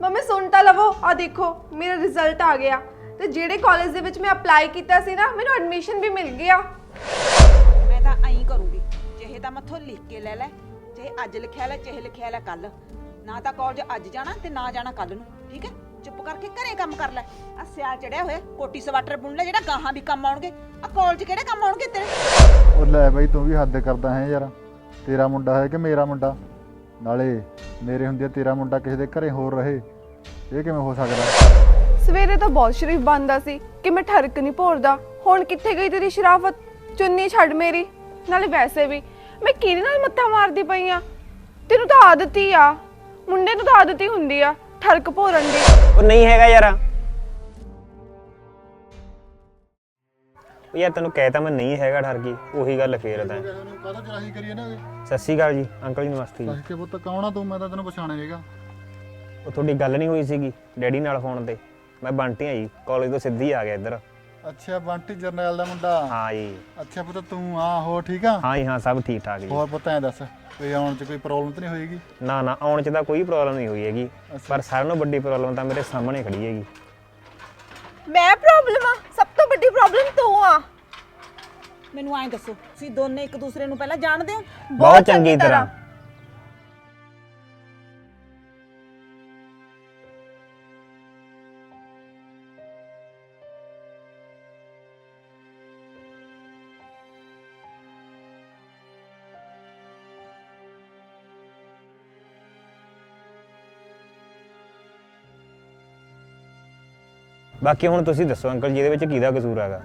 Mummy ਸੁਣ ਤਾਂ ਲਵੋ। ਆ ਦੇਖੋ ਮੇਰਾ ਰਿਜ਼ਲਟ ਆ ਗਿਆ। ਤੇ ਜਿਹੜੇ ਕਾਲਜ ਦੇ ਵਿੱਚ ਮੈਂ ਅਪਲਾਈ ਕੀਤਾ ਸੀ ਨਾ ਮੈਨੂੰ ਐਡਮਿਸ਼ਨ ਵੀ ਮਿਲ ਗਿਆ। ਮੈਂ ਤਾਂ ਐਂ ਕਰੂੰਗੀ ਚਾਹੇ ਤਾਂ ਮੱਥੋਂ ਲਿਖ ਕੇ ਲੈ ਲੈ ਚਾਹੇ ਅੱਜ ਲਿਖਿਆ ਲੈ ਚਾਹੇ ਲਿਖਿਆ ਲੈ ਕੱਲ ਨਾ ਤਾਂ ਕਾਲਜ ਅੱਜ ਜਾਣਾ ਤੇ ਨਾ ਜਾਣਾ ਕੱਲ ਨੂੰ ਠੀਕ ਹੈ? ਚੁੱਪ ਕਰਕੇ ਘਰੇ ਕੰਮ ਕਰ ਲੈ। ਆ ਸਿਆਲ ਚੜਿਆ ਹੋਇਆ ਕੋਟੀ ਸਵਾਟਰ ਬੁਣ ਲੈ ਜਿਹੜਾ ਗਾਹਾਂ ਵੀ ਕੰਮ ਆਉਣਗੇ। ਆ ਕਾਲਜ ਕਿਹੜੇ ਕੰਮ ਆਉਣਗੇ ਤੇਰੇ? ਉਹ ਲੈ ਬਈ ਤੂੰ ਵੀ ਹੱਦ ਕਰਦਾ ਹੈ ਯਾਰ। ਤੇਰਾ ਮੁੰਡਾ ਹੈ ਕਿ ਮੇਰਾ ਮੁੰਡਾ? ਨਾਲੇ ਮੇਰੇ ਹੁੰਦੇ ਤੇਰਾ ਮੁੰਡਾ ਕਿਸੇ ਦੇ ਘਰੇ ਹੋਰ ਰਹੇ ਇਹ ਕਿਵੇਂ ਹੋ ਸਕਦਾ? ਸਵੇਰੇ ਤਾਂ ਬਹੁਤ ਸ਼ਰੀਫ ਬੰਦਾ ਸੀ ਕਿ ਮੈਂ ਠਰਕ ਨਹੀਂ ਭੋਰਦਾ। ਹੁਣ ਕਿੱਥੇ ਗਈ ਤੇਰੀ ਸ਼ਰਾਫਤ? ਚੁੰਨੀ ਛੱਡ ਮੇਰੀ। ਨਾਲੇ ਵੈਸੇ ਵੀ ਮੈਂ ਕਿਹਦੇ ਨਾਲ ਮੱਥਾ ਮਾਰਦੀ ਪਈ ਆ? ਤੈਨੂੰ ਤਾਂ ਆਦਤ ਹੀ ਆ। ਮੁੰਡੇ ਨੂੰ ਤਾਂ ਆਦਤ ਹੀ ਹੁੰਦੀ ਆ ਠਰਕ ਭੋਰਨ ਦੀ। ਉਹ ਨਹੀਂ ਹੈਗਾ ਯਾਰ। ਉਹ ਯਾਰ ਤੈਨੂੰ ਕਹਿਤਾ ਮੈਂ ਨਹੀਂ ਹੈਗਾ ਠਰ ਗਈ ਉਹੀ ਗੱਲ ਫੇਰ ਤਾਂ। ਕਾਹਦਾ ਜਰਾਹੀ ਕਰੀਏ ਨਾ ਸਤਿ ਸ਼੍ਰੀ ਅਕਾਲ ਜੀ ਅੰਕਲ ਜੀ ਨਮਸਤੇ ਜੀ। ਦੱਸ ਕੇ ਪੁੱਤ ਕੌਣ ਆ ਤੂੰ ਮੈਂ ਤਾਂ ਤੈਨੂੰ ਪਛਾਣਿਆ ਨਹੀਂਗਾ ਉਹ ਤੁਹਾਡੀ ਗੱਲ ਨਹੀਂ ਹੋਈ ਸੀਗੀ ਡੈਡੀ ਨਾਲ ਫੋਨ ਤੇ। ਮੈਂ ਬੰਟੀ ਆ ਜੀ ਕਾਲਜ ਤੋਂ ਸਿੱਧੀ ਆ ਗਿਆ ਇੱਧਰ। ਅੱਛਾ ਬੰਟੀ ਜਰਨੈਲ ਦਾ ਮੁੰਡਾ? ਹਾਂ ਜੀ। ਅੱਛਾ ਪੁੱਤ ਤੂੰ ਆ ਹੋ ਠੀਕ ਆ? ਹਾਂ ਜੀ ਹਾਂ ਸਭ ਠੀਕ ਠਾਕ ਜੀ। ਹੋਰ ਪੁੱਤ ਐ ਦੱਸ ਕੋਈ ਆਉਣ ਚ ਕੋਈ ਪ੍ਰੋਬਲਮ ਤਾਂ ਨਹੀਂ ਹੋਏਗੀ? ਨਾ ਨਾ ਆਉਣ ਚ ਤਾਂ ਕੋਈ ਪ੍ਰੋਬਲਮ ਨਹੀਂ ਹੋਈ ਹੈਗੀ। ਪਰ ਸਾਰਿਆਂ ਨਾਲੋਂ ਵੱਡੀ ਪ੍ਰੋਬਲਮ ਤਾਂ ਮੇਰੇ ਸਾਹਮਣੇ ਖੜੀ ਹੈਗੀ। ਮੈਂ ਪ੍ਰੋਬਲਮ ਆ? ਵੱਡੀ ਪ੍ਰੋਬਲਮ ਤੂੰ ਆ। ਮੈਨੂੰ ਐਂ ਦੱਸੋ ਤੁਸੀਂ ਦੋਨੇ ਇੱਕ ਦੂਸਰੇ ਨੂੰ ਪਹਿਲਾਂ ਜਾਣਦੇ ਹੋ? ਬਹੁਤ ਚੰਗੀ ਤਰ੍ਹਾਂ। ਬਾਕੀ ਹੁਣ ਤੁਸੀਂ ਦੱਸੋ ਅੰਕਲ ਜੀ ਇਹਦੇ ਵਿੱਚ ਕਿਹਦਾ ਕਸੂਰ ਹੈਗਾ?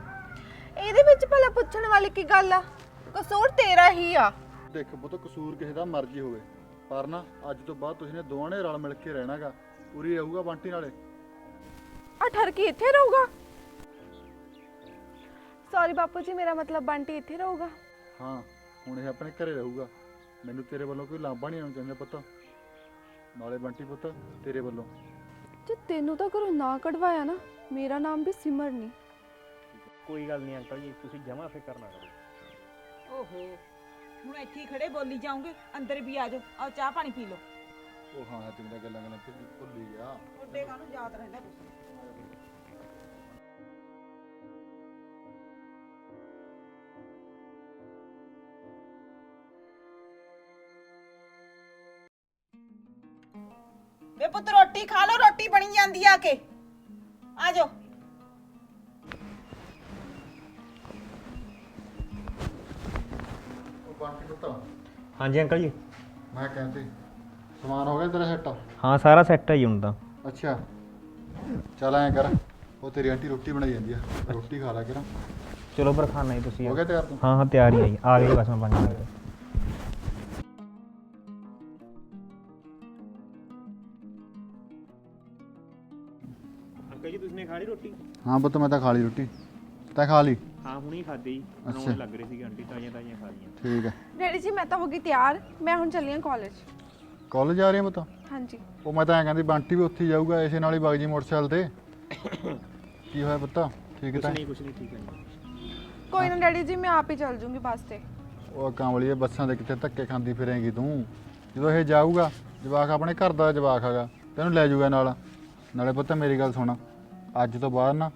ਇਹਦੇ ਵਿੱਚ ਭਲਾ ਪੁੱਛਣ ਵਾਲੀ ਕੀ ਗੱਲ ਆ? ਕਸੂਰ ਤੇਰਾ ਹੀ ਆ। ਦੇਖ ਪੁੱਤ ਕਸੂਰ ਕਿਸੇ ਦਾ ਮਰਜ਼ੀ ਹੋਵੇ। ਪਰ ਨਾ ਅੱਜ ਤੋਂ ਬਾਅਦ ਤੁਸੀਂ ਨੇ ਦੋਵਾਂ ਨੇ ਰਲ ਮਿਲ ਕੇ ਰਹਿਣਾਗਾ। ਪੂਰੀ ਰਹੂਗਾ ਬੰਟੀ ਨਾਲੇ। ਆ ਠਰਕੀ ਇੱਥੇ ਰਹੂਗਾ? ਸੌਰੀ ਬਾਪੂ ਜੀ ਮੇਰਾ ਮਤਲਬ ਬੰਟੀ ਇੱਥੇ ਰਹੂਗਾ। ਹਾਂ ਹੁਣ ਇਹ ਆਪਣੇ ਘਰੇ ਰਹੂਗਾ। ਮੈਨੂੰ ਤੇਰੇ ਵੱਲੋਂ ਕੋਈ ਲਾਂਭਾ ਨਹੀਂ ਆਉਣਾ ਚਾਹੀਦਾ ਪੁੱਤ। ਨਾਲੇ ਬੰਟੀ ਪੁੱਤ ਤੇਰੇ ਵੱਲੋਂ। ਜੇ ਤੈਨੂੰ ਤਾਂ ਘਰੋਂ ਨਾ ਕਢਵਾਇਆ ਨਾ ਮੇਰਾ ਨਾਮ ਵੀ ਸਿਮਰ ਨਹੀਂ ਕੋਈ ਗੱਲ ਨਹੀਂ ਅੰਕਲ ਜੀ ਤੁਸੀਂ ਜਮਾ ਫਿਕਰ ਨਾ ਕਰੋ। ਓਹੋ ਹੁਣ ਇੱਥੇ ਹੀ ਖੜੇ ਬੋਲੀ ਜਾਓਗੇ ਅੰਦਰ ਵੀ ਆ ਜਾਓ ਆਓ ਚਾਹ ਪਾਣੀ ਪੀ ਲਓ। ਉਹ ਹਾਂ ਤੂੰ ਤਾਂ ਗੱਲਾਂ ਗੱਲਾਂ ਤੇ ਭੁੱਲ ਹੀ ਗਿਆ। ਤੁਹਾਡੇ ਕਾਹਨੂੰ ਯਾਦ ਰਹਿੰਦਾ ਕੁਛ? ਵੇ ਪੁੱਤ ਰੋਟੀ ਖਾ ਲਓ ਰੋਟੀ ਬਣੀ ਜਾਂਦੀ ਆ ਕੇ। ਆ ਜਾਓ ਉਹ ਬੰਟੀ ਪੁੱਤ ਹਾਂਜੀ ਅੰਕਲ ਜੀ। ਮੈਂ ਕਹਿੰਦੀ ਸਮਾਨ ਹੋ ਗਿਆ ਤੇਰਾ ਸੈੱਟ? ਹਾਂ ਸਾਰਾ ਸੈੱਟ ਹੈ ਜੀ ਹੁਣ ਤਾਂ। ਅੱਛਾ। ਚੱਲ ਐਂ ਕਰ ਉਹ ਤੇਰੀ ਆਂਟੀ ਰੋਟੀ ਬਣਾਈ ਜਾਂਦੀ ਆ। ਰੋਟੀ ਖਾ ਲੈ ਕਿਰਾ। ਚਲੋ ਪਰ ਖਾਣਾ ਹੀ ਤੁਸੀਂ। ਹੋ ਗਿਆ ਤਿਆਰ ਤੂੰ? ਹਾਂ ਹਾਂ ਤਿਆਰ ਹੀ ਆ ਜੀ। ਆ ਗਏ ਬਸ ਮੈਂ 5 ਮਿੰਟ ਹਾਂ ਪੁੱਤ ਮੈਂ ਤਾਂ ਖਾ ਲਈ ਰੋਟੀ। ਤੈਂ ਖਾ ਲਈ? ਹਾਂ ਹੁਣੀ ਖਾਦੀ ਅੱਛਾ। ਬਣਾਉਣ ਲੱਗ ਰਹੀ ਸੀ ਆਂਟੀ ਤਾਜ਼ੀਆਂ ਤਾਜ਼ੀਆਂ ਖਾ ਲੀਆਂ ਠੀਕ ਹੈ। ਡੈਡੀ ਜੀ ਮੈਂ ਤਾਂ ਹੋ ਗਈ ਤਿਆਰ। ਮੈਂ ਹੁਣ ਚੱਲੀ ਹਾਂ ਕਾਲਜ ਕਾਲਜ ਜਾ ਰਹੀ ਆ ਪੁੱਤ? ਹਾਂਜੀ। ਉਹ ਮੈਂ ਤਾਂ ਐਂ ਕਹਿੰਦੀ ਬੰਟੀ ਵੀ ਉੱਥੇ ਹੀ ਜਾਊਗਾ ਇਸੇ ਨਾਲ ਹੀ ਵਗ ਜੀ ਮੋਟਰਸਾਈਕਲ ਤੇ। ਕੀ ਹੋਇਆ ਪੁੱਤ? ਠੀਕ ਕੁਛ ਤਾਂ ਨਹੀਂ ਕੁਛ ਨਹੀਂ ਠੀਕ ਹੈ ਜੀ। ਕੋਈ ਨਾ ਡੈਡੀ ਜੀ ਮੈਂ ਆਪ ਹੀ ਚੱਲ ਜੂੰਗੀ ਬੱਸ ਤੇ। ਉਹ ਕਾਂਵਲੀਏ ਬੱਸਾਂ ਦੇ ਕਿੱਥੇ ਧੱਕੇ ਖਾਂਦੀ ਫਿਰੇਂਗੀ ਤੂੰ। ਜਦੋਂ ਇਹ ਜਾਊਗਾ ਜਵਾਕ ਆਪਣੇ ਘਰ ਦਾ ਜਵਾਕ ਹੈਗਾ ਤੈਨੂੰ ਲੈ ਜਾਊਗਾ ਨਾਲ। ਨਾਲੇ ਪੁੱਤ ਮੇਰੀ ਗੱਲ ਸੁਣ। ਅੱਜ ਤੋਂ ਬਾਅਦ ਨਾ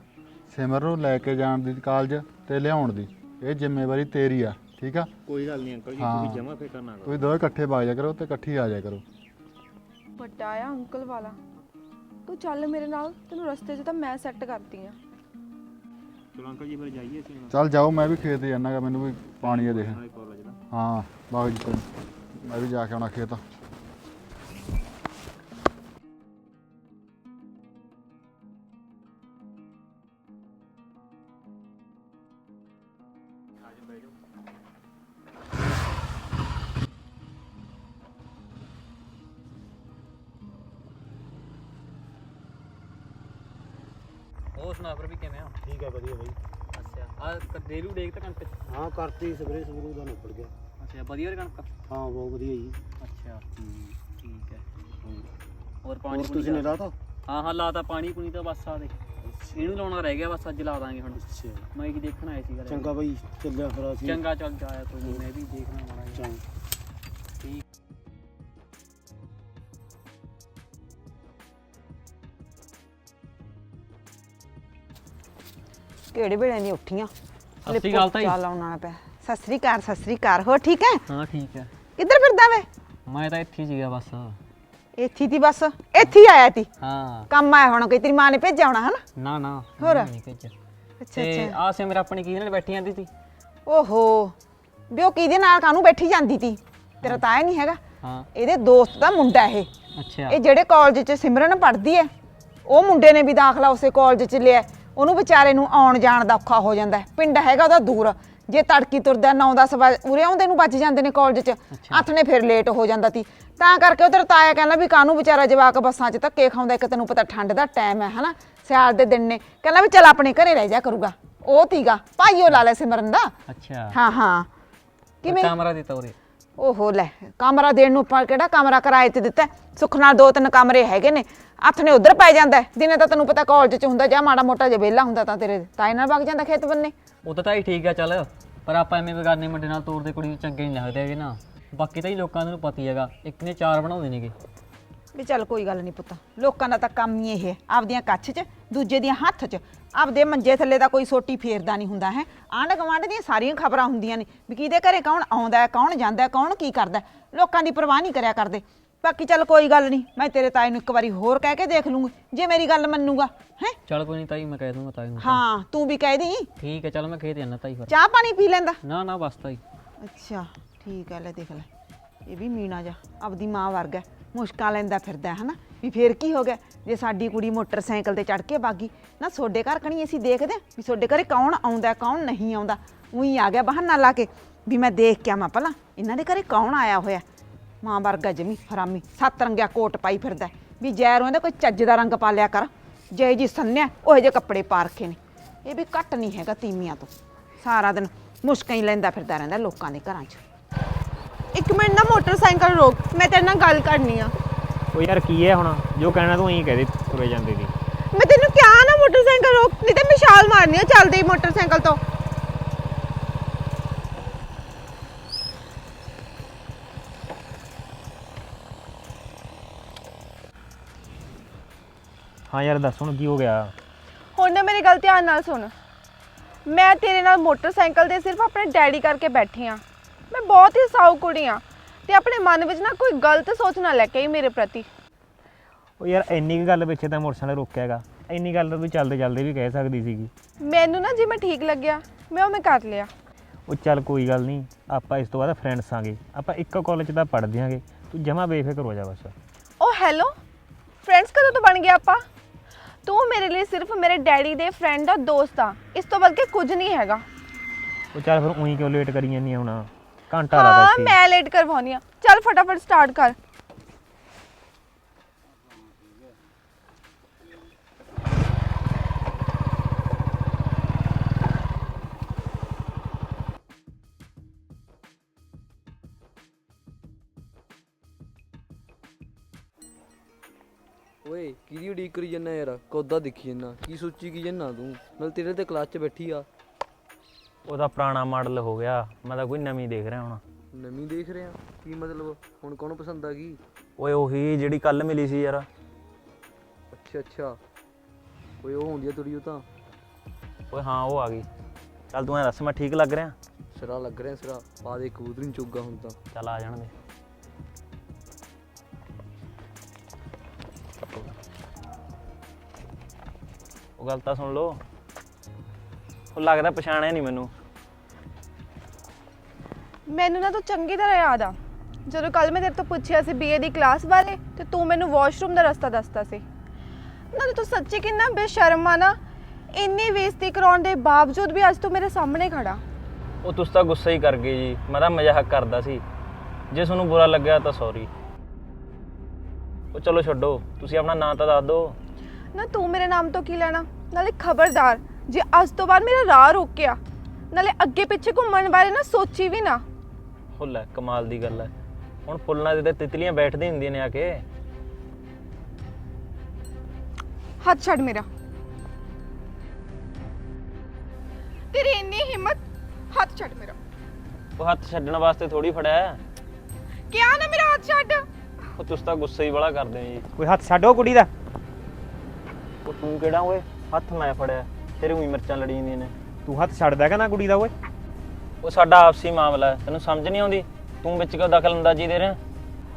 ਸਿਮਰ ਨੂੰ ਲੈ ਕੇ ਜਾਣ ਦੀ ਕਾਲਜ ਤੇ ਲਿਆਉਣ ਦੀ। ਇਹ ਜ਼ਿੰਮੇਵਾਰੀ ਤੇਰੀ ਆ ਠੀਕ ਆ? ਕੋਈ ਗੱਲ ਨਹੀਂ ਅੰਕਲ ਜੀ ਹਾਂ। ਤੁਸੀਂ ਜਮਾ ਫਿਕਰ ਨਾ ਕਰੋ। ਤੁਸੀਂ ਦੋਵੇਂ ਇਕੱਠੇ ਵਗ ਜਾ ਕਰੋ ਤੇ ਇਕੱਠੀ ਆ ਜਾ ਕਰੋ। ਵੱਡਾ ਆ ਅੰਕਲ ਵਾਲਾ। ਤੂੰ ਚੱਲ ਮੇਰੇ ਨਾਲ ਤੈਨੂੰ ਰਸਤੇ 'ਚ ਤਾਂ ਮੈਂ ਸੈੱਟ ਕਰਦੀ ਆ। ਚਲੋ ਅੰਕਲ ਜੀ ਫਿਰ ਜਾਈਏ ਅਸੀਂ ਹੁਣ। ਚੱਲ ਜਾਓ ਮੈਂ ਵੀ ਖੇਤ ਜਾਣਾਗਾ ਮੈਨੂੰ ਵੀ ਪਾਣੀ ਆ ਦੇਖ। ਨਾਲੇ ਕਾਲਜ ਦਾ ਹਾਂ ਬਾਗ ਜੀ ਮੈਂ ਵੀ ਜਾ ਕੇ ਆਉਣਾ ਖੇਤ। ਹੋਰ ਸੁਣਾ ਫਿਰ ਵੀ ਕਿਵੇਂ ਆ ਠੀਕ ਹੈ ਵਧੀਆ ਬਾਈ। ਅੱਛਾ ਆ ਦੇਰੂ ਡੇਕ ਤਾਂ ਕਣਕ ਹਾਂ ਕਰਤੀ ਸਪਰੇ ਸਪਰੂ ਦਾ ਨਿਪੜ ਗਿਆ। ਅੱਛਾ ਵਧੀਆ ਰ ਕਣਕ? ਹਾਂ ਬਹੁਤ ਵਧੀਆ ਜੀ। ਅੱਛਾ ਠੀਕ ਹੈ। ਹੋਰ ਹੋਰ ਪਾਣੀ ਤੁਸੀਂ ਨੇ ਲਾਤਾ ਹਾਂ ਹਾਂ ਲਾਤਾ ਪਾਣੀ ਪੁਣੀ ਤਾਂ ਬਸ ਆ ਦੇ ਇਹਨੂੰ ਲਾਉਣਾ ਰਹਿ ਗਿਆ ਬਸ ਅੱਜ ਲਾ ਦਾਂਗੇ ਹੁਣ। ਅੱਛਾ। ਮੈਂ ਕੀ ਦੇਖਣ ਆਇਆ ਸੀਗਾ ਚੰਗਾ ਬਾਈ ਚੱਲਿਆ ਫਿਰ ਅਸੀਂ। ਚੰਗਾ ਚੱਲ ਜਾਇਆ ਨੀ, ਮੈਂ ਵੀ ਦੇਖਣਾ ਮਾੜਾ। ਚੰਗਾ। ਕਿਹੜੇ ਵੇਲੇ ਦੀ ਉੱਠੀਆਂ? ਸਤਿ ਸ਼੍ਰੀ ਅਕਾਲ ਤਾਈ। ਚਾਲ ਆਉਣਾ ਪਿਆ। ਸਤਿ ਸ੍ਰੀ ਅਕਾਲ ਸਤਿ ਸ੍ਰੀ ਅਕਾਲ। ਹੋ ਠੀਕ ਹੈ? ਹਾਂ ਠੀਕ ਹੈ। ਕਿੱਧਰ ਫਿਰਦਾ ਵੇ? ਮੈਂ ਤਾਂ ਇੱਥੇ ਹੀ ਸੀਗਾ ਬਸ। ਇੱਥੇ ਤੀ ਬਸ। ਇੱਥੇ ਹੀ ਆਇਆ ਤੀ? ਹਾਂ। ਕੰਮ ਆਇਆ ਹੋਣਾ ਕੋਈ ਤੇਰੀ ਮਾਂ ਨੇ ਭੇਜਿਆ ਹੋਣਾ ਹਨਾ? ਨਾ ਨਾ ਹੋਰ? ਨਹੀਂ ਭੇਜਿਆ। ਅੱਛਾ ਤੇ ਆ ਸਿਮਰ ਆਪਣੀ ਕੀ ਨਾਲ ਬੈਠੀ ਜਾਂਦੀ ਸੀ ਓਹੋ। ਵੀ ਉਹ ਕਿਹਦੇ ਨਾਲ ਕਾਹਨੂੰ ਬੈਠੀ ਜਾਂਦੀ ਤੀ? ਤੇਰਾ ਤਾਂ ਨਹੀਂ ਹੈਗਾ। ਹਾਂ। ਇਹਦੇ ਦੋਸਤ ਦਾ ਮੁੰਡਾ ਇਹ। ਅੱਛਾ। ਇਹ ਜਿਹੜੇ ਕਾਲਜ 'ਚ ਸਿਮਰਨ ਪੜ੍ਹਦੀ ਹੈ ਉਹ ਮੁੰਡੇ ਨੇ ਵੀ ਦਾਖਲਾ ਉਸੇ ਕਾਲਜ 'ਚ ਲਿਆ। ਉਹਨੂੰ ਵਿਚਾਰੇ ਨੂੰ ਆਉਣ ਜਾਣ ਦਾ ਔਖਾ ਹੋ ਜਾਂਦਾ ਹੈ। ਪਿੰਡ ਹੈਗਾ ਉਹਦਾ ਦੂਰ। ਜੇ ਤੜਕੀ ਤੁਰਦਾ 9-10 ਵਜੇ ਉਰੇ ਆਉਂਦੇ ਨੂੰ ਬਚ ਜਾਂਦੇ ਨੇ ਕਾਲਜ 'ਚ। ਨੇ ਫਿਰ ਲੇਟ ਹੋ ਜਾਂਦਾ ਤੀ ਤਾਂ ਕਰਕੇ ਉਧਰ ਤਾਇਆ ਕਹਿੰਦਾ ਵੀ ਕਾਹਨੂੰ ਵਿਚਾਰਾ ਜਵਾਕ ਬੱਸਾਂ 'ਚ ਧੱਕੇ ਖਾਉਂਦਾ ਇੱਕ ਤੈਨੂੰ ਪਤਾ ਠੰਡ ਦਾ ਟਾਈਮ ਹੈ ਹਨਾ? ਸਿਆਲ ਦੇ ਦਿਨ ਨੇ। ਕਹਿੰਦਾ ਵੀ ਚੱਲ ਆਪਣੇ ਘਰੇ ਰਹਿ ਜਾ ਕਰੂਗਾ। ਉਹ ਤੀਗਾ। ਭਾਈਓ ਲਾ ਲੈ ਸਿਮਰਨ ਦਾ। ਅੱਛਾ। ਹਾਂ ਹਾਂ। ਕਿਵੇਂ? ਕੈਮਰਾ ਦਿੱਤਾ ਉਰੇ। ਓਹੋ ਲੈ, ਕਮਰਾ ਦੇਣ ਨੂੰ ਆਪਾਂ ਕਿਹੜਾ ਕਮਰਾ ਕਿਰਾਏ ਤੇ ਦਿੱਤਾ? ਹੈ? ਸੁੱਖ ਨਾਲ ਦੋ ਤਿੰਨ ਕਮਰੇ ਹੈਗੇ ਨੇ। ਹੱਥ ਨੇ ਉਧਰ ਪੈ ਜਾਂਦਾ ਹੈ। ਦਿਨੇ ਤਾਂ ਤੈਨੂੰ ਪਤਾ ਕਾਲਜ ਚ ਹੁੰਦਾ ਜਾਂ ਮਾੜਾ ਮੋਟਾ ਜੇ ਵਿਹਲਾ ਹੁੰਦਾ ਤਾਂ ਤੇਰੇ ਤਾਏ ਨਾਲ ਵਗ ਜਾਂਦਾ ਖੇਤ ਬੰਨੇ। ਉਹ ਤਾਂ ਤਾਈ ਠੀਕ ਆ, ਚੱਲ। ਪਰ ਆਪਾਂ ਐਵੇਂ ਬਗਾਨੇ ਮੁੰਡੇ ਨਾਲ ਤੋਰਦੇ ਕੁੜੀ ਨੂੰ ਚੰਗੇ ਨਹੀਂ ਲੱਗਦੇ ਹੈਗੇ ਨਾ। ਬਾਕੀ ਤਾਂ ਹੀ ਲੋਕਾਂ ਨੂੰ ਪਤਾ ਹੀ ਹੈਗਾ, ਇੱਕ ਨੇ ਚਾਰ ਬਣਾਉਂਦੇ ਨੇਗੇ। ਵੀ ਚੱਲ ਕੋਈ ਗੱਲ ਨਹੀਂ ਪੁੱਤ। ਲੋਕਾਂ ਦਾ ਤਾਂ ਕੰਮ ਹੀ ਇਹ ਹੈ ਆਪਦੀਆਂ ਕੱਛ 'ਚ ਦੂਜੇ ਦੀਆਂ ਹੱਥ 'ਚ। ਆਪਦੇ ਮੰਜੇ ਥੱਲੇ ਦਾ ਕੋਈ ਸੋਟੀ ਫੇਰਦਾ ਨਹੀਂ ਹੁੰਦਾ ਹੈ। ਆਂਢ ਗੁਆਂਢ ਦੀਆਂ ਸਾਰੀਆਂ ਖਬਰਾਂ ਹੁੰਦੀਆਂ ਨੇ ਵੀ ਕਿਹਦੇ ਘਰੇ ਕੌਣ ਆਉਂਦਾ ਹੈ ਕੌਣ ਜਾਂਦਾ ਹੈ ਕੌਣ ਕੀ ਕਰਦਾ ਹੈ। ਲੋਕਾਂ ਦੀ ਪਰਵਾਹ ਨਹੀਂ ਕਰਿਆ ਕਰਦੇ। ਬਾਕੀ ਚੱਲ ਕੋਈ ਗੱਲ ਨਹੀਂ ਮੈਂ ਤੇਰੇ ਤਾਏ ਨੂੰ ਇੱਕ ਵਾਰੀ ਹੋਰ ਕਹਿ ਕੇ ਦੇਖ ਲੂੰਗੀ ਜੇ ਮੇਰੀ ਗੱਲ ਮੰਨੂਗਾ ਹੈ। ਚੱਲ ਕੋਈ ਨਹੀਂ ਤਾਈ ਮੈਂ ਕਹਿ ਦੂੰਗਾ ਤਾਈ ਨੂੰ ਹਾਂ ਤੂੰ ਵੀ ਕਹਿ ਦੀ ਠੀਕ ਹੈ ਚੱਲ ਮੈਂ ਖੇਤ ਜਾਣਾ ਤਾਈ ਫਿਰ। ਚਾਹ ਪਾਣੀ ਪੀ ਲੈਂਦਾ? ਨਾ ਨਾ ਬਸ ਤਾਈ। ਅੱਛਾ ਠੀਕ ਹੈ ਲੈ ਦੇਖ ਲੈ। ਇਹ ਵੀ ਮੀਣਾ ਜਾ ਆਪਦੀ ਮਾਂ ਵਰਗਾ ਹੈ, ਮੁਸ਼ਕਾਂ ਲੈਂਦਾ ਫਿਰਦਾ ਹੈ, ਹਨਾ? ਵੀ ਫੇਰ ਕੀ ਹੋ ਗਿਆ? ਜੇ ਸਾਡੀ ਕੁੜੀ ਮੋਟਰਸਾਈਕਲ ਤੇ ਚੜ ਕੇ ਬਾਗੀ ਨਾ ਸੋਡੇ ਘਰ ਕਣੀ ਅਸੀਂ ਦੇਖਦੇ ਹਾਂ ਵੀ ਸੋਡੇ ਘਰੇ ਕੌਣ ਆਉਂਦਾ, ਕੌਣ ਨਹੀਂ ਆਉਂਦਾ। ਉਹੀ ਆ ਗਿਆ ਬਹਾਨਾ ਲਾ ਕੇ ਵੀ ਮੈਂ ਦੇਖ ਕੇ ਆਵਾਂ ਪਹਿਲਾਂ ਇਹਨਾਂ ਦੇ ਘਰੇ ਕੌਣ ਆਇਆ ਹੋਇਆ? ਮਾਂ ਵਰਗਾ ਜਮੀ ਫਰਾਮੀ ਸੱਤ ਰੰਗਿਆ ਕੋਟ ਪਾਈ ਫਿਰਦਾ ਵੀ ਜੈਰੋਂ ਇਹਦਾ ਕੋਈ ਚੱਜ ਦਾ ਰੰਗ ਪਾ ਲਿਆ ਕਰ। ਜੇ ਜੀ ਸੰਨਿਆ, ਉਹ ਜਿਹੇ ਕੱਪੜੇ ਪਾ ਰੱਖੇ ਨੇ। ਇਹ ਵੀ ਘੱਟ ਨਹੀਂ ਹੈਗਾ ਤੀਮੀਆਂ ਤੋਂ। ਸਾਰਾ ਦਿਨ ਮੁਸ਼ਕਾਂ ਹੀ ਲੈਂਦਾ ਫਿਰਦਾ ਰਹਿੰਦਾ ਲੋਕਾਂ ਦੇ ਘਰਾਂ 'ਚ। ਇੱਕ ਮਿੰਟ ਨਾ ਮੋਟਰਸਾਈਕਲ ਰੋਕ ਮੈਂ ਤੇਰੇ ਨਾਲ ਗੱਲ ਕਰਨੀ ਆ। ਉਹ ਯਾਰ ਕੀ ਹੈ ਹੁਣ? ਜੋ ਕਹਿਣਾ ਤੂੰ ਐਂ ਕਹਿ ਦੇ ਤੁਰੇ ਜਾਂਦੇ ਦੀ ਮੈਂ ਤੈਨੂੰ ਕਿਹਾ ਨਾ ਮੋਟਰਸਾਈਕਲ ਰੋਕ ਨਹੀਂ ਤੇ ਮੈਂ ਛਾਲ ਮਾਰਨੀ ਆ ਚੱਲਦੇ ਹੀ ਮੋਟਰਸਾਈਕਲ ਤੋਂ। ਹਾਂ ਯਾਰ ਦੱਸ ਹੁਣ ਕੀ ਹੋ ਗਿਆ? ਹੁਣ ਨਾ ਮੇਰੀ ਗੱਲ ਧਿਆਨ ਨਾਲ ਸੁਣ। ਮੈਂ ਤੇਰੇ ਨਾਲ ਮੋਟਰਸਾਈਕਲ ਤੇ ਸਿਰਫ ਆਪਣੇ ਡੈਡੀ ਕਰਕੇ ਬੈਠੀ ਆ। ਬਹੁਤ ਹੀ ਸਾਊ ਕੁੜੀ ਆ ਤੇ ਆਪਣੇ ਮਨ ਵਿੱਚ ਨਾ ਕੋਈ ਗਲਤ ਸੋਚ ਨਾ ਲੈ ਕੇ ਆਈ ਮੇਰੇ ਪ੍ਰਤੀ। ਉਹ ਯਾਰ ਇੰਨੀ ਕੁ ਗੱਲ ਪਿੱਛੇ ਤਾਂ ਮੋਟਰਸਾਈਕਲ ਰੋਕਿਆਗਾ ਇੰਨੀ ਗੱਲ ਤਾਂ ਤੂੰ ਚੱਲਦੇ ਚੱਲਦੇ ਵੀ ਕਹਿ ਸਕਦੀ ਸੀਗੀ। ਮੈਨੂੰ ਨਾ ਜਿਵੇਂ ਠੀਕ ਲੱਗਿਆ ਮੈਂ ਉਹ ਮੈਂ ਕਰ ਲਿਆ। ਉਹ ਚੱਲ ਕੋਈ ਗੱਲ ਨਹੀਂ ਆਪਾਂ ਇਸ ਤੋਂ ਬਾਅਦ ਫਰੈਂਡਸ ਆਂਗੇ। ਆਪਾਂ ਇੱਕ ਕਾਲਜ ਦਾ ਪੜ੍ਹ ਦਿਆਂਗੇ। ਤੂੰ ਜਮਾ ਬੇਫਿਕਰ ਹੋ ਜਾ ਬਸ। ਓ ਹੈਲੋ ਫਰੈਂਡਸ ਕਦੋਂ ਤੋਂ ਬਣ ਗਿਆ ਆਪਾਂ? ਤੂੰ ਮੇਰੇ ਲਈ ਸਿਰਫ ਮੇਰੇ ਡੈਡੀ ਦੇ ਫਰੈਂਡ ਦਾ ਦੋਸਤ ਆ। ਇਸ ਤੋਂ ਬਲਕਿ ਕੁਝ ਨਹੀਂ ਹੈਗਾ। ਉਹ ਚੱਲ ਫਿਰ ਉਹੀ ਕਿਉਂ ਲੇਟ ਕਰੀ ਜਾਂਦੀ ਆ ਹੁਣ? ਘੰਟਾ ਲਾ ਹਾਂ ਬੈਠੀ ਮੈਂ ਲੇਟ ਕਰਵਾਉਣੀ ਆ। ਚੱਲ ਫਟਾਫਟ ਸਟਾਰਟ ਕਰ। ਓਏ ਕਿਹਦੀ ਉਡੀਕ ਕਰੀ ਜੰਨਾ ਯਾਰ? ਕੋਦਾ ਦੇਖੀ ਜੰਨਾ? ਕੀ ਸੋਚੀ ਕੀ ਜੰਨਾ ਤੂੰ? ਨਾਲ ਤੇਰੇ ਤੇ ਕਲਾਸ 'ਚ ਬੈਠੀ ਆ। ਉਹਦਾ ਪੁਰਾਣਾ ਮਾਡਲ ਹੋ ਗਿਆ। ਮੈਂ ਤਾਂ ਕੋਈ ਨਵੀਂ ਦੇਖ ਰਿਹਾ ਹੁਣ। ਨਵੀਂ ਦੇਖ ਰਿਹਾ? ਕੀ ਮਤਲਬ? ਹੁਣ ਕੌਣ ਪਸੰਦ ਆ ਗਈ? ਓਏ ਉਹੀ ਜਿਹੜੀ ਕੱਲ ਮਿਲੀ ਸੀ ਯਾਰ। ਅੱਛਾ ਅੱਛਾ। ਓਏ ਉਹ ਹੁੰਦੀ ਆ ਤੁਰੀ ਉਹ ਤਾਂ। ਓਏ ਹਾਂ ਉਹ ਆ ਗਈ। ਚੱਲ ਤੂੰ ਐ ਦੱਸ ਮੈਂ ਠੀਕ ਲੱਗ ਰਿਹਾ? ਸਿਰਾ ਲੱਗ ਰਿਹਾ ਸਿਰਾ। ਪਾ ਦੇ ਕਬੂਤਰੀ ਨੂੰ ਚੁੱਗਾ ਹੁਣ ਤਾਂ। ਚੱਲ ਆ ਜਾਣ ਦੇ ਉਹ ਗੱਲ ਤਾਂ ਸੁਣ ਲਓ। ਉਹ ਲੱਗਦਾ ਪਛਾਣਿਆ ਨਹੀਂ ਮੈਨੂੰ। ਮੈਨੂੰ ਨਾ ਤੂੰ ਚੰਗੀ ਤਰ੍ਹਾਂ ਯਾਦ ਆ। ਜਦੋਂ ਕੱਲ ਮੈਂ ਤੇਰੇ ਤੋਂ ਪੁੱਛਿਆ ਸੀ ਬੀਏ ਦੀ ਕਲਾਸ ਬਾਰੇ ਤੇ ਤੂੰ ਮੈਨੂੰ ਵਾਸ਼ਰੂਮ ਦਾ ਰਸਤਾ ਦੱਸਦਾ ਸੀ। ਨਾ ਤੂੰ ਸੱਚੀ ਕਿੰਨਾ ਬੇਸ਼ਰਮ ਆ ਨਾ। ਇੰਨੀ ਬੇਇੱਜ਼ਤੀ ਕਰਾਉਣ ਦੇ ਬਾਵਜੂਦ ਵੀ ਅੱਜ ਤੂੰ ਮੇਰੇ ਸਾਹਮਣੇ ਖੜਾ। ਉਹ ਤੁਸੀਂ ਤਾਂ ਗੁੱਸਾ ਹੀ ਕਰ ਗਏ ਜੀ। ਮੈਂ ਤਾਂ ਮਜ਼ਾਕ ਕਰਦਾ ਸੀ। ਜੇ ਤੁਹਾਨੂੰ ਬੁਰਾ ਲੱਗਿਆ ਤਾਂ ਸੌਰੀ ਉਹ ਚਲੋ ਛੱਡੋ। ਤੁਸੀਂ ਆਪਣਾ ਨਾਂ ਤਾਂ ਦੱਸ ਦਿਓ। ਨਾ ਤੂੰ ਮੇਰੇ ਨਾਮ ਤੋਂ ਕੀ ਲੈਣਾ? ਨਾਲੇ ਖਬਰਦਾਰ। ਜੇ ਅੱਜ ਤੋਂ ਬਾਅਦ ਮੇਰਾ ਰਾਹ ਰੋਕਿਆ ਨਾਲੇ ਅੱਗੇ ਪਿੱਛੇ ਘੁੰਮਣ ਬਾਰੇ ਨਾ ਸੋਚੀ ਵੀ ਨਾ। ਲੈ ਕਮਾਲ ਦੀ ਗੱਲ ਹੈ। ਹੁਣ ਫੁੱਲਾਂ ਦੇ ਤੇ ਤਿਤਲੀਆਂ ਬੈਠਦੀਆਂ ਹੁੰਦੀਆਂ ਨੇ ਆ ਕੇ। ਹੱਥ ਛੱਡ ਮੇਰਾ। ਤੇਰੀ ਇੰਨੀ ਹਿੰਮਤ ਹੱਥ ਛੱਡ ਮੇਰਾ। ਉਹ ਹੱਥ ਛੱਡਣ ਵਾਸਤੇ ਥੋੜੀ ਫੜਿਆ ਹੈ। ਕਿਆ ਨਾ ਮੇਰਾ ਹੱਥ ਛੱਡ? ਉਹ ਤੁਸੀਂ ਤਾਂ ਗੁੱਸਾ ਹੀ ਬੜਾ ਕਰਦੇ ਹੋ ਜੀ। ਕੋਈ ਹੱਥ ਛੱਡੋ ਕੁੜੀ ਦਾ। ਉਹ ਤੂੰ ਕਿਹੜਾ ਓਏ? ਹੱਥ ਮੈਂ ਫੜਿਆ। ਤੇਰੇ ਉਮੀ ਮਿਰਚਾਂ ਲੜੀ ਜਾਂਦੀਆਂ ਨੇ। ਤੂੰ ਹੱਥ ਛੱਡਦਾ ਕਿ ਨਾ ਕੁੜੀ ਦਾ ਓਏ। ਉਹ ਸਾਡਾ ਆਪਸੀ ਮਾਮਲਾ ਹੈ ਤੈਨੂੰ ਸਮਝ ਨਹੀਂ ਆਉਂਦੀ? ਤੂੰ ਵਿੱਚ ਕਿਉਂ ਦਖਲ ਅੰਦਾਜ਼ੀ ਦੇ ਰਿਹਾ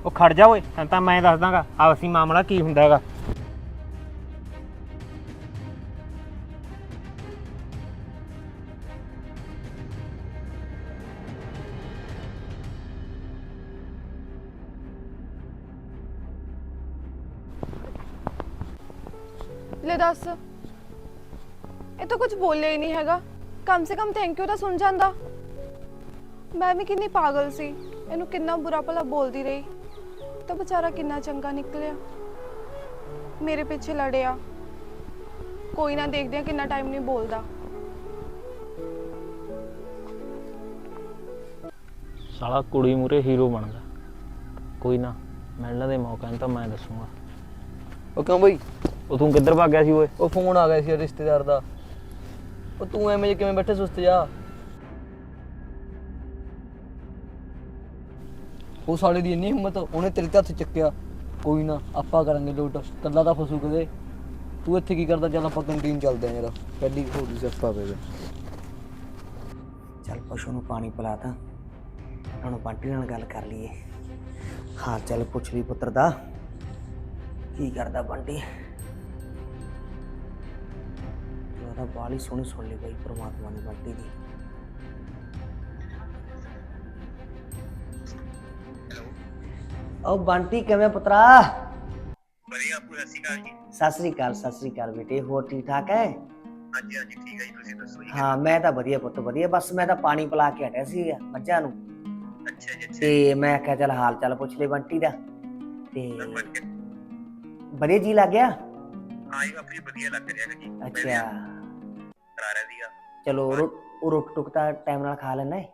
ਉਹ ਖੜ ਜਾ ਓਏ ਤੈਨੂੰ ਤਾਂ ਮੈਂ ਦੱਸ ਦਾਂਗਾ ਆਪਸੀ ਮਾਮਲਾ ਕੀ ਹੁੰਦਾ ਹੈਗਾ। ਲੈ ਦੱਸ। ਬੋਲਿਆ ਹੀ ਨਹੀਂ ਹੈਗਾ। ਕਮ ਸੇ ਕਮ ਥੈਂਕ ਯੂ ਤਾਂ ਸੁਣ ਜਾਂਦਾ। ਮੈਂ ਵੀ ਕਿੰਨੀ ਪਾਗਲ ਸੀ। ਇਹਨੂੰ ਕਿੰਨਾ ਬੁਰਾ ਭਲਾ ਬੋਲਦੀ ਰਹੀ। ਤਾਂ ਵਿਚਾਰਾ ਕਿੰਨਾ ਚੰਗਾ ਨਿਕਲਿਆ। ਮੇਰੇ ਪਿੱਛੇ ਲੜਿਆ। ਕੋਈ ਨਾ ਦੇਖਦੇ ਆ ਕਿੰਨਾ ਟਾਈਮ ਨਹੀਂ ਬੋਲਦਾ। ਸਾਲਾ ਕੁੜੀ ਮੂਰੇ ਹੀਰੋ ਬਣਦਾ। ਕੋਈ ਨਾ ਮਿਲਣ ਦੇ ਮੌਕਾ ਨੂੰ ਤਾਂ ਮੈਂ ਦੱਸੂਗਾ। ਉਹ ਕਿਉਂ ਬਈ? ਉਹ ਤੂੰ ਕਿੱਧਰ ਭੱਗ ਗਿਆ ਸੀ ਓਏ? ਉਹ ਫੋਨ ਆ ਗਿਆ ਸੀ ਰਿਸ਼ਤੇਦਾਰ ਦਾ। ਉਹ ਤੂੰ ਐਵੇਂ ਜਿਹੇ ਕਿਵੇਂ ਬੈਠੇ ਸੁਸਤ ਜਾ ਉਹ ਸਾਲੇ ਦੀ ਇੰਨੀ ਹਿੰਮਤ ਉਹਨੇ ਤੇਰੇ ਤੇ ਹੱਥ ਚੱਕਿਆ। ਕੋਈ ਨਾ ਆਪਾਂ ਕਰਾਂਗੇ ਲੋਟ। ਕੱਲਾ ਤਾਂ ਫਸੂ ਕਦੇ। ਤੂੰ ਇੱਥੇ ਕੀ ਕਰਦਾ? ਚੱਲ ਆਪਾਂ ਕੰਟੀਨ ਚੱਲਦੇ ਆ ਯਾਰ ਪਹਿਲੀ ਹੋ ਗਈ ਸਸਤਾ ਪੈ ਗਿਆ ਚੱਲ ਪਸ਼ੂ ਨੂੰ ਪਾਣੀ ਪਿਲਾਤਾ ਹੁਣ ਬੰਟੀ ਨਾਲ ਗੱਲ ਕਰ ਲਈਏ। ਹਾਂ ਚੱਲ ਪੁੱਛ ਲਈ ਪੁੱਤਰ ਦਾ। ਕੀ ਕਰਦਾ ਬੰਟੀ? ਉਹਦਾ ਬਾਲੀ ਸੋਹਣੀ ਸੁਣ ਲਈ ਬਈ ਪ੍ਰਮਾਤਮਾ ਨੇ ਬੰਟੀ ਦੀ। ਉਹ ਬੰਟੀ ਕਿਵੇਂ ਪੁੱਤਰਾ? ਵਧੀਆ ਪੂਰਾ ਸੀ ਕਾਲ ਜੀ। ਸਤਿ ਸ੍ਰੀ ਅਕਾਲ ਸਤਿ ਸ੍ਰੀ ਅਕਾਲ ਬੇਟੇ ਹੋਰ ਠੀਕ ਠਾਕ ਹੈ ਹਾਂਜੀ ਹਾਂਜੀ ਠੀਕ ਹੈ ਜੀ ਤੁਸੀਂ ਦੱਸੋ ਜੀ। ਹਾਂ ਮੈਂ ਤਾਂ ਵਧੀਆ ਪੁੱਤ ਵਧੀਆ ਬਸ ਮੈਂ ਤਾਂ ਪਾਣੀ ਪਿਲਾ ਕੇ ਹਟਿਆ ਸੀ ਮੱਝਾਂ ਨੂੰ। ਅੱਛਾ ਜੀ ਅੱਛਾ ਤੇ ਮੈਂ ਕਿਹਾ ਚੱਲ ਹਾਲ ਚਾਲ ਪੁੱਛ ਲੈ ਬੰਟੀ ਦਾ। ਤੇ ਵਧੀਆ ਜੀ ਲੱਗ ਗਿਆ? ਹਾਂ ਜੀ ਆਪਣੀ ਵਧੀਆ ਲੱਗ ਰਿਹਾ ਹੈ ਜੀ। ਅੱਛਾ। ਕਰਾ ਰਿਹਾ ਸੀਗਾ। ਚਲੋ ਰੋ- ਉਹ ਰੋਟੀ ਟੁਕ ਤਾਂ ਟਾਈਮ ਨਾਲ ਖਾ ਲੈਣਾ ਹੈ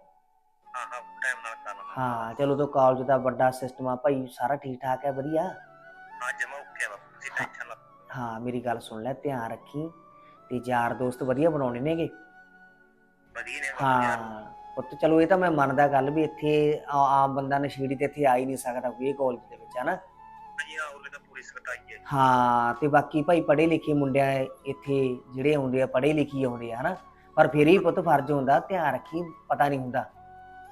ਹਾਂ ਹਾਂ ਟਾਈਮ ਨਾਲ ਕਰ ਲਵਾਂ ਹਾਂ ਚਲੋ ਤੋਂ ਕਾਲਜ ਦਾ ਵੱਡਾ ਸਿਸਟਮ ਆ ਭਾਈ ਸਾਰਾ ਠੀਕ ਠਾਕ ਹੈ ਵਧੀਆ। ਹਾਂ ਜਮਾ ਉੱਠਿਆ ਵਾ ਤੁਸੀਂ ਟੈਨਸ਼ਨ ਨਾ ਹਾਂ ਮੇਰੀ ਗੱਲ ਸੁਣ ਲੈ ਧਿਆਨ ਰੱਖੀ। ਤੇ ਯਾਰ ਦੋਸਤ ਵਧੀਆ ਬਣਾਉਣੇ ਨੇਗੇ? ਵਧੀਆ ਨੇ ਵਧੀਆ। ਹਾਂ ਪੁੱਤ ਚਲੋ ਇਹ ਤਾਂ ਮੈਂ ਮੰਨਦਾ ਗੱਲ ਵੀ ਇੱਥੇ ਆ- ਆਮ ਬੰਦਾ ਨਸ਼ੀੜੀ ਤੇ ਇੱਥੇ ਆ ਹੀ ਨਹੀਂ ਸਕਦਾ ਕੋਈ ਕਾਲਜ ਦੇ ਵਿੱਚ ਹਨਾ? ਹਾਂਜੀ ਹਾਂ ਪੂਰੀ ਸਖਤਾਈ ਹੈ। ਹਾਂ ਤੇ ਬਾਕੀ ਭਾਈ ਪੜ੍ਹੇ ਲਿਖੇ ਮੁੰਡਿਆਂ ਇੱਥੇ ਜਿਹੜੇ ਆਉਂਦੇ ਆ ਪੜ੍ਹੇ ਲਿਖੇ ਆਉਂਦੇ ਆ ਹਨਾ? ਪਰ ਫਿਰ ਵੀ ਪੁੱਤ ਫਰਜ਼ ਹੁੰਦਾ ਧਿਆਨ ਰੱਖੀ ਪਤਾ ਨਹੀਂ ਹੁੰਦਾ।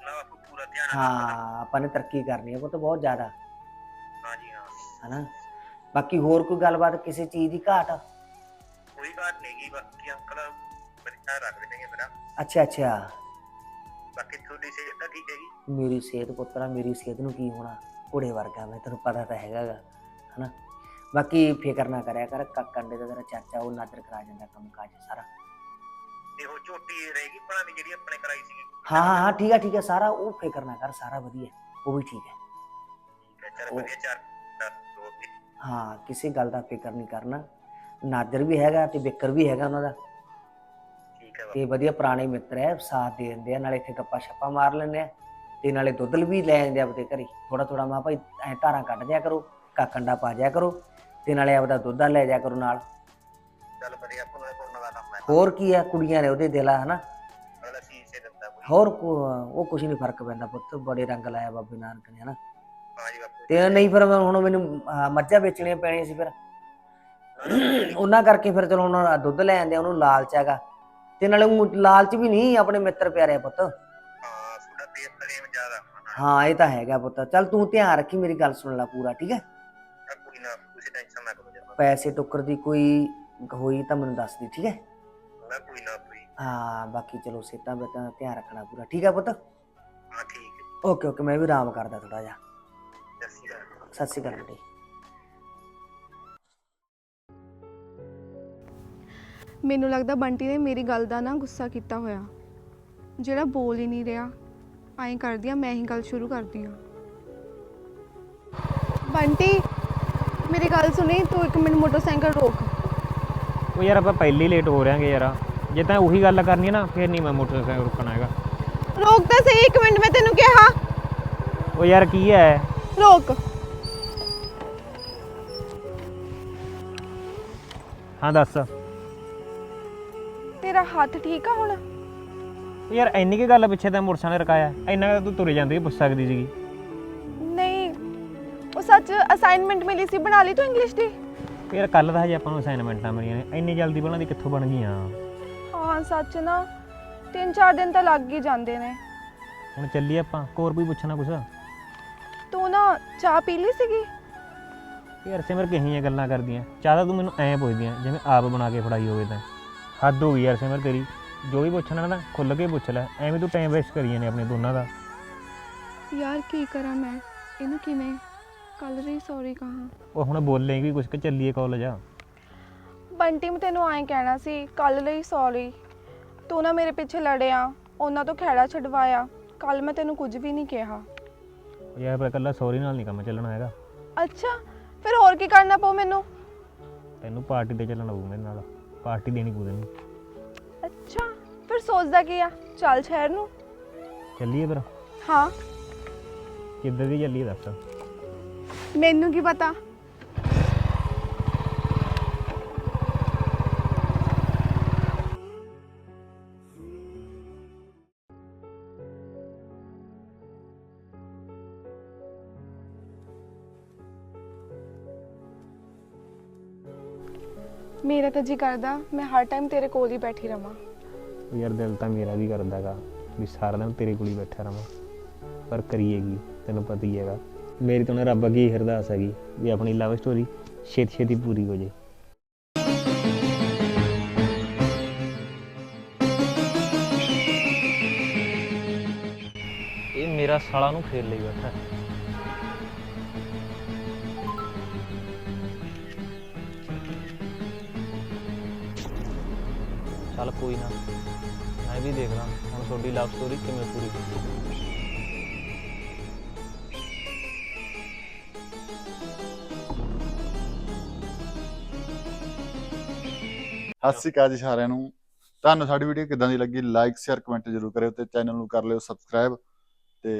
ਨਾ ਆਪਾਂ ਪੂਰਾ ਧਿਆਨ ਰੱਖਣਾ। ਹਾਂ ਆਪਾਂ ਨੇ ਤਰੱਕੀ ਕਰਨੀ ਹੈ ਪੁੱਤ ਬਹੁਤ ਜ਼ਿਆਦਾ। ਹਾਂ ਜੀ ਹਾਂ। ਹਨਾ? ਬਾਕੀ ਹੋਰ ਕੋਈ ਗੱਲਬਾਤ ਕਿਸੇ ਚੀਜ਼ ਦੀ ਘਾਟ? ਕੋਈ ਬਾਤ ਨਹੀਂ ਗੀ ਬਾਕੀ ਅੰਕਲ ਬਰਿਆ ਰੱਖ ਦੇਣਗੇ ਮੇਰਾ। ਅੱਛਾ ਅੱਛਾ। ਬਾਕੀ ਤੁਹਾਡੀ ਸਿਹਤ ਤਾਂ ਠੀਕ ਹੈਗੀ ਮੇਰੀ ਸਿਹਤ ਪੁੱਤਰਾ ਮੇਰੀ ਸਿਹਤ ਨੂੰ ਕੀ ਹੋਣਾ? ਘੋੜੇ ਵਰਗਾ ਮੈਂ ਤੈਨੂੰ ਪਤਾ ਤਾਂ ਹੈਗਾਗਾ ਹਨਾ? ਬਾਕੀ ਫਿਕਰ ਨਾ ਕਰਿਆ ਕਰ ਕੰਡੇ ਦਾ ਤੇਰਾ ਚਾਚਾ ਉਹ ਨਾਦਰ ਕਰਾ ਜਾਂਦਾ ਕੰਮ ਕਾਜ ਸਾਰਾ। ਤੇ ਉਹ ਝੋਟੀ ਰਹੇਗੀ ਭਲਾ ਦੀ ਜਿਹੜੀ ਆਪਣੇ ਕਰਾਈ ਸੀਗੀ। ਹਾਂ ਹਾਂ ਹਾਂ ਠੀਕ ਆ ਠੀਕ ਆ ਸਾਰਾ ਉਹ ਫਿਕਰ ਨਾ ਕਰ ਸਾਰਾ ਵਧੀਆ ਉਹ ਵੀ ਠੀਕ ਹੈ ਹੈ ਚਲ ਉਹ- ਵਧੀਆ ਚਾਰ ਦਸ ਦੋ ਤੇ ਹਾਂ ਕਿਸੇ ਗੱਲ ਦਾ ਫਿਕਰ ਨਹੀਂ ਕਰਨਾ। ਨਾਦਰ ਵੀ ਹੈਗਾ ਤੇ ਬਿੱਕਰ ਵੀ ਹੈਗਾ ਉਹਨਾਂ ਦਾ। ਠੀਕ ਹੈ ਤੇ ਵਧੀਆ ਪੁਰਾਣੇ ਮਿੱਤਰ ਹੈ ਸਾਥ ਦੇ ਦਿੰਦੇ ਆ ਨਾਲੇ ਇੱਥੇ ਗੱਪਾਂ ਛੱਪਾਂ ਮਾਰ ਲੈਂਦੇ ਆ। ਤੇ ਨਾਲੇ ਦੁੱਧ ਵੀ ਲੈ ਜਾਂਦੇ ਆ ਆਪਦੇ ਘਰੇ। ਥੋੜਾ ਥੋੜਾ ਮਾ ਭਾਈ ਐ ਧਾਰਾਂ ਕੱਢ ਦਿਆ ਕਰੋ। ਕਾਕੰਡਾ ਪਾ ਦਿਆ ਕਰੋ ਤੇ ਨਾਲੇ ਆਪਦਾ ਦੁੱਧ ਲੈ ਜਾ ਕਰੋ ਨਾਲ। ਚਲ ਵਧੀਆ ਪੂਰਾ ਪੂਰਨ ਦਾ ਕੰਮ ਹੈ। ਹੋਰ ਕੀ ਆ ਕੁੜੀਆਂ ਨੇ ਉਹਦੇ ਦਿਲ ਹਨਾ? ਅਗਲਾ ਦਿੰਦਾ ਕੋਈ। ਹੋਰ ਕੋ- ਉਹ ਕੁਛ ਨਹੀਂ ਫ਼ਰਕ ਪੈਂਦਾ ਪੁੱਤ ਬੜੇ ਰੰਗ ਲਾਇਆ ਬਾਬੇ ਨਾਨਕ ਨੇ ਹਨਾ? ਹਾਂ ਜੀ ਬਾਪੂ। ਤੇ ਨਹੀਂ ਫਿਰ ਮੈਂ- ਹੁਣ ਮੈਨੂੰ ਅਹ, ਮੱਝਾਂ ਵੇਚਣੀਆਂ ਪੈਣੀਆਂ ਸੀ ਫਿਰ। ਉਹਨਾਂ ਕਰਕੇ ਫਿਰ ਚਲੋ ਹੁਣ ਦੁੱਧ ਲੈ ਆਂਦੇ ਉਹਨੂੰ ਲਾਲਚ ਹੈਗਾ। ਤੇ ਨਾਲੇ ਊਂ ਲਾਲਚ ਵੀ ਨਹੀਂ ਆਪਣੇ ਮਿੱਤਰ ਪਿਆਰੇ ਆ ਪੁੱਤ। ਹਾਂ ਤੁਹਾਡਾ ਤੇ ਪ੍ਰੇਮ ਜ਼ਿਆਦਾ। ਹੋਣਾ ਹਾਂ ਇਹ ਤਾਂ ਹੈਗਾ ਪੁੱਤ। ਚੱਲ ਤੂੰ ਧਿਆਨ ਰੱਖੀ ਮੇਰੀ ਗੱਲ ਸੁਣ ਲੈ ਪੂਰਾ ਠੀਕ ਹੈ? ਪੈਸੇ ਟੁੱਕਰ ਦੀ ਕੋਈ ਹੋਈ ਤਾਂ ਮੈਨੂੰ ਦੱਸ ਦੀ ਠੀਕ ਹੈ? ਨਾ ਕੋਈ ਨਾ ਕੋਈ। ਹਾਂ ਬਾਕੀ ਚਲੋ ਸਿਹਤਾਂ ਬਤਾਂ ਦਾ ਧਿਆਨ ਰੱਖਣਾ ਪੂਰਾ ਠੀਕ ਹੈ ਪੁੱਤ? ਹਾਂ ਠੀਕ ਹੈ। ਓਕੇ ਓਕੇ ਮੈਂ ਵੀ ਆਰਾਮ ਕਰਦਾ ਥੋੜਾ ਜਿਹਾ। ਸਤਿ ਸ਼੍ਰੀ ਅਕਾਲ। ਬੇਟੇ ਮੈਨੂੰ ਲੱਗਦਾ ਬੰਟੀ ਨੇ ਮੇਰੀ ਗੱਲ ਦਾ ਨਾ ਗੁੱਸਾ ਕੀਤਾ ਹੋਇਆ। ਜਿਹੜਾ ਬੋਲ ਹੀ ਨਹੀਂ ਰਿਹਾ ਐਂ ਕਰਦੀ ਆ ਮੈਂ ਹੀ ਗੱਲ ਸ਼ੁਰੂ ਕਰਦੀ ਆ। ਬੰਟੀ ਮੇਰੀ ਗੱਲ ਸੁਣੀ ਤੂੰ ਇੱਕ ਮਿੰਟ ਮੋਟਰਸਾਈਕਲ ਰੋਕ। ਉਹ ਯਾਰ ਆਪਾਂ ਪਹਿਲੇ ਲੇਟ ਹੋ ਰਹੇਗੇ ਯਾਰ। ਜੇ ਤਾਂ ਉਹੀ ਗੱਲ ਕਰਨੀ ਹੈ ਨਾ ਫਿਰ ਨਹੀਂ ਮੈਂ ਮੋਟਰਸਾਈਕਲ ਰੁਕਣਾ ਹੈਗਾ। ਰੋਕ ਤਾਂ ਸਹੀ ਇੱਕ ਮਿੰਟ ਮੈਂ ਤੈਨੂੰ ਕਿਹਾ। ਉਹ ਯਾਰ ਕੀ ਹੈ? ਰੋਕ। ਹਾਂ ਦੱਸ। ਤੇਰਾ ਹੱਥ ਠੀਕ ਆ ਹੁਣ? ਯਾਰ ਇੰਨੀ ਕੀ ਗੱਲ ਪਿੱਛੇ ਤਾਂ ਮੋਟਰਸਾਈਕਲ ਰਕਾਇਆ। ਇੰਨਾ ਕੁ ਤੂੰ ਤੁਰੇ ਜਾਂਦੀ ਪੁੱਛ ਸਕਦੀ ਸੀਗੀ। ਸੱਚ ਅਸਾਈਨਮੈਂਟ ਮਿਲੀ ਸੀ ਬਣਾ ਲਈ ਤੂੰ ਇੰਗਲਿਸ਼ ਦੀ? ਯਾਰ ਕੱਲ ਤਾਂ ਹਜੇ ਆਪਾਂ ਨੂੰ ਅਸਾਈਨਮੈਂਟਾਂ ਮਿਲੀਆਂ ਨੇ। ਇੰਨੀ ਜਲਦੀ ਬਣਾ ਦੀ ਕਿੱਥੋਂ ਬਣ ਗਈਆਂ? ਹਾਂ ਸੱਚ ਨਾ। ਤਿੰਨ ਚਾਰ ਦਿਨ ਤਾਂ ਲੱਗ ਹੀ ਜਾਂਦੇ ਨੇ। ਹੁਣ ਚੱਲੀਏ ਆਪਾਂ ਹੋਰ ਵੀ ਪੁੱਛਣਾ ਕੁਛ? ਤੂੰ ਨਾ ਚਾਹ ਪੀ ਲਈ ਸੀਗੀ? ਯਾਰ ਸਿਮਰ ਕਹੀਆਂ ਗੱਲਾਂ ਕਰਦੀਆਂ? ਚਾਹ ਤਾਂ ਤੂੰ ਮੈਨੂੰ ਐਂ ਪੁੱਛਦੀਆਂ ਜਿਵੇਂ ਆਪ ਬਣਾ ਕੇ ਫੜਾਈ ਹੋਵੇ ਤਾਂ। ਹੱਦ ਹੋ ਗਈ ਯਾਰ ਸਿਮਰ ਤੇਰੀ। ਜੋ ਵੀ ਪੁੱਛਣਾ ਨਾ ਖੁੱਲ ਕੇ ਪੁੱਛ ਲੈ। ਐਵੇਂ ਤੂੰ ਟਾਈਮ ਵੇਸਟ ਕਰੀ ਜਾਂਦੇ ਆਪਣੇ ਦੋਨਾਂ ਦਾ। ਯਾਰ ਕੀ ਕਰਾਂ ਮੈਂ? ਇਹਨੂੰ ਕਿਵੇਂ ਕੱਲ ਵੀ ਸੌਰੀ ਕਹਾਂ। ਉਹ ਹੁਣ ਬੋਲੇਂਗੀ ਕੁਛ ਕਿ ਚੱਲੀਏ ਕਾਲਜ ਆ। ਬੰਟੀ ਮੈਂ ਤੈਨੂੰ ਐਂ ਕਹਿਣਾ ਸੀ ਕੱਲ ਲਈ ਸੌਰੀ ਤੂੰ ਨਾ ਮੇਰੇ ਪਿੱਛੇ ਲੜਿਆ ਉਹਨਾਂ ਤੋਂ ਖਹਿੜਾ ਛਡਵਾਇਆ। ਕੱਲ ਮੈਂ ਤੈਨੂੰ ਕੁਝ ਵੀ ਨਹੀਂ ਕਿਹਾ। ਯਾਰ ਪਰ ਇਕੱਲਾ ਸੌਰੀ ਨਾਲ ਨਹੀਂ ਕੰਮ ਚੱਲਣਾ ਹੈਗਾ। ਅੱਛਾ ਫਿਰ ਹੋਰ ਕੀ ਕਰਨਾ ਪਊ ਮੈਨੂੰ? ਤੈਨੂੰ ਪਾਰਟੀ ਤੇ ਚੱਲਣਾ ਪਊ ਮੇਰੇ ਨਾਲ। ਪਾਰਟੀ ਦੇਣੀ ਪਊ ਤੈਨੂੰ। ਅੱਛਾ ਫਿਰ ਸੋਚਦਾ ਕੀ ਆ? ਚੱਲ ਸ਼ਹਿਰ ਨੂੰ। ਚੱਲੀਏ ਫਿਰ। ਹਾਂ। ਕਿੱਦਾਂ ਦੀ ਚੱਲੀਏ ਦੱਸ। ਮੈਨੂੰ ਕੀ ਪਤਾ? ਮੇਰਾ ਤਾਂ ਜੀ ਕਰਦਾ, ਮੈਂ ਹਰ ਟਾਈਮ ਤੇਰੇ ਕੋਲ ਹੀ ਬੈਠੀ ਰਵਾਂ। ਉਹ ਯਾਰ ਦਿਲ ਤਾਂ ਮੇਰਾ ਵੀ ਕਰਦਾਗਾ, ਵੀ ਸਾਰਾ ਦਿਨ ਤੇਰੇ ਕੋਲ ਹੀ ਬੈਠਾ ਰਵਾਂ। ਪਰ ਕਰੀਏਗੀ, ਤੈਨੂੰ ਪਤਾ ਹੀ ਹੈਗਾ। ਮੇਰੀ ਤਾਂ ਨਾ ਰੱਬ ਅੱਗੇ ਹੀ ਅਰਦਾਸ ਹੈਗੀ ਵੀ ਆਪਣੀ ਲਵ ਸਟੋਰੀ ਛੇਤੀ ਛੇਤੀ ਪੂਰੀ ਹੋ ਜੇ। ਇਹ ਮੇਰਾ ਸਾਲਾ ਨੂੰ ਫੇਰ ਲਈ ਬੈਠਾ ਚੱਲ ਕੋਈ ਨਾ, ਮੈਂ ਵੀ ਦੇਖਦਾ, ਹੁਣ ਤੁਹਾਡੀ ਲਵ ਸਟੋਰੀ ਕਿਵੇਂ ਪੂਰੀ ਹੁੰਦੀ ਹੈ ਸਤਿ ਸ਼੍ਰੀ ਅਕਾਲ ਜੀ ਸਾਰਿਆਂ ਨੂੰ। ਤੁਹਾਨੂੰ ਸਾਡੀ ਵੀਡੀਓ ਕਿਦਾਂ ਦੀ ਲੱਗੀ ਲਾਈਕ ਸ਼ੇਅਰ ਕਮੈਂਟ ਜ਼ਰੂਰ ਕਰਿਓ ਤੇ ਚੈਨਲ ਨੂੰ ਕਰ ਲਿਓ ਸਬਸਕ੍ਰਾਈਬ ਤੇ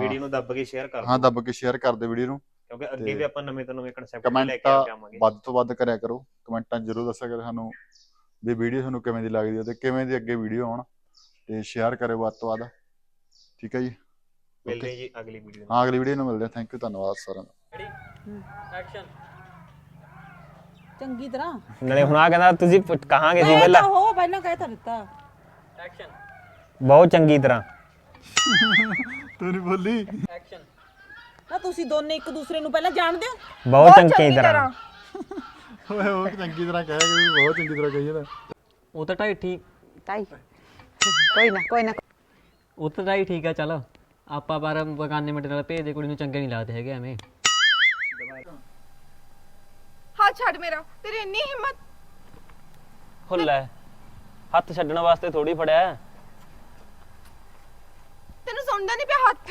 ਵੀਡੀਓ ਨੂੰ ਦੱਬ ਕੇ ਸ਼ੇਅਰ ਕਰ ਹਾਂ ਦੱਬ ਕੇ ਸ਼ੇਅਰ ਕਰ ਦਿਓ ਵੀਡੀਓ ਨੂੰ ਕਿਉਂਕਿ ਅੱਗੇ ਵੀ ਆਪਾਂ ਨਵੇਂ ਤੋਂ ਨਵੇਂ ਕਨਸੈਪਟ ਲੈ ਕੇ ਆ ਕੇ ਆਵਾਂਗੇ। ਵੱਧ ਤੋਂ ਵੱਧ ਕਰਿਆ ਕਰੋ। ਕਮੈਂਟਾਂ ਜ਼ਰੂਰ ਦੱਸਿਆ ਕਰੋ ਸਾਨੂੰ ਵੀ ਵੀਡੀਓ ਤੁਹਾਨੂੰ ਕਿਵੇਂ ਦੀ ਲੱਗਦੀ ਹੈ ਤੇ ਕਿਵੇਂ ਦੀ ਅੱਗੇ ਵੀਡੀਓ ਆਉਣ ਤੇ ਸ਼ੇਅਰ ਕਰਿਓ ਵੱਧ ਤੋਂ ਵੱਧ। ਠੀਕ ਹੈ ਜੀ? ਮਿਲਦੇ ਹਾਂ ਜੀ ਅਗਲੀ ਵੀਡੀਓ ਹਾਂ ਅਗਲੀ ਵੀਡੀਓ ਨੂੰ ਮਿਲਦੇ ਹਾਂ। ਥੈਂਕ ਯੂ ਧੰਨਵਾਦ ਸਾਰਿਆਂ ਦਾ। ਐਕਸ਼ਨ ਚੰਗੀ ਤਰ੍ਹਾਂ। ਨਾਲੇ ਹੁਣ ਆ ਕਹਿੰਦਾ ਤੁਸੀਂ ਪੁੱਛ- ਕਹਾਂਗੇ ਸੀ ਪਹਿਲਾਂ। ਹੋ ਪਹਿਲਾਂ ਕਹਿ ਤਾਂ ਦਿੱਤਾ। ਐਕਸ਼ਨ ਬਹੁਤ ਚੰਗੀ ਤਰ੍ਹਾਂ। ਤੂੰ ਨਹੀਂ ਬੋਲੀ। ਐਕਸ਼ਨ ਨਾ ਤੁਸੀਂ ਦੋਨੇ ਇੱਕ ਦੂਸਰੇ ਨੂੰ ਪਹਿਲਾਂ ਜਾਣਦੇ ਹੋ? ਬਹੁਤ ਚੰਗੀ ਤਰ੍ਹਾਂ। ਓਏ ਉਹ ਚੰਗੀ ਤਰ੍ਹਾਂ ਕਹਿ ਗਈ ਬਹੁਤ ਚੰਗੀ ਤਰ੍ਹਾਂ ਕਹੀ ਜਾਂਦਾ। ਉਹ ਤਾਂ ਢਾਈ ਠੀਕ। ਤਾਈ ਕੋਈ ਨਾ ਕੋਈ ਨਾ। ਉਹ ਤਾਂ ਢਾਈ ਠੀਕ ਆ ਚੱਲ। ਆਪਾਂ ਪਰ ਬਗਾਨੇ ਮੁੰਡੇ ਨਾਲ ਭੇਜਦੇ ਕੁੜੀ ਨੂੰ ਚੰਗੇ ਨਹੀਂ ਲੱਗਦੇ ਹੈਗੇ ਐਵੇਂ। ਹਾਂ ਛੱਡ ਮੇਰਾ ਤੇਰੀ ਇੰਨੀ ਹਿੰਮਤ। ਹੁੱਲਾ ਹੱਥ ਛੱਡਣ ਵਾਸਤੇ ਥੋੜੀ ਫੜਿਆ ਹੈ। ਤੈਨੂੰ ਸੁਣਦਾ ਨਹੀਂ ਪਿਆ ਹੱਥ।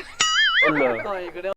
ਹੁੱਲਾ